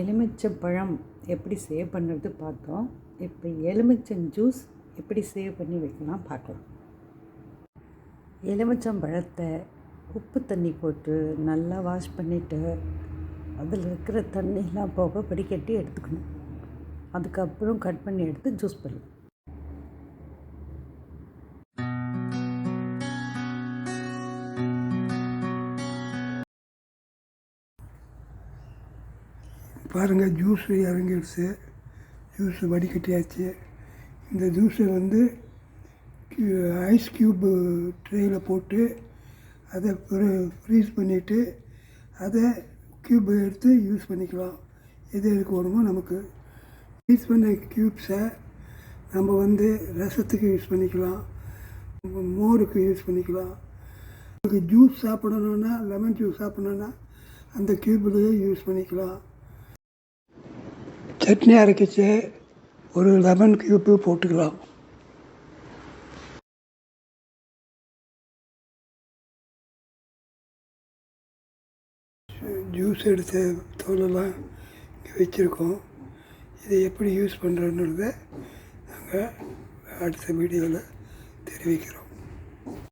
எலுமிச்சம் பழம் எப்படி சேவ் பண்ணுறது பார்த்தோம். இப்போ எலுமிச்சம் ஜூஸ் எப்படி சேவ் பண்ணி வைக்கலாம் பார்க்கலாம். எலுமிச்சம் பழத்தை உப்பு தண்ணி போட்டு நல்லா வாஷ் பண்ணிவிட்டு அதில் இருக்கிற தண்ணியெலாம் போக வடிகட்டி எடுத்துக்கணும். அதுக்கப்புறம் கட் பண்ணி எடுத்து ஜூஸ் பண்ணலாம் பாருங்கள் ஜூஸு இறங்கிடுச்சு. ஜூஸு வடிகட்டியாச்சு. இந்த ஜூஸை வந்து ஐஸ் க்யூப்பு ட்ரேயில் போட்டு அதை ஃப்ரீஸ் பண்ணிவிட்டு அதை க்யூப் எடுத்து யூஸ் பண்ணிக்கலாம். எது எதுக்கு வேணுமோ நமக்கு. ஃப்ரீஸ் பண்ண க்யூப்ஸை நம்ம வந்து ரசத்துக்கு யூஸ் பண்ணிக்கலாம். மோருக்கு யூஸ் பண்ணிக்கலாம். நமக்கு ஜூஸ் சாப்பிடணுன்னா லெமன் ஜூஸ் சாப்பிடணுன்னா அந்த க்யூப்லேயே யூஸ் பண்ணிக்கலாம். சட்னி அரைக்கிச்சு ஒரு லெமன் கியூப்பு போட்டுக்கலாம். ஜூஸ் எடுத்த தோலெல்லாம் இங்கே வச்சுருக்கோம். இதை எப்படி யூஸ் பண்ணுறோன்றத நாங்கள் அடுத்த வீடியோவில் தெரிவிக்கிறோம்.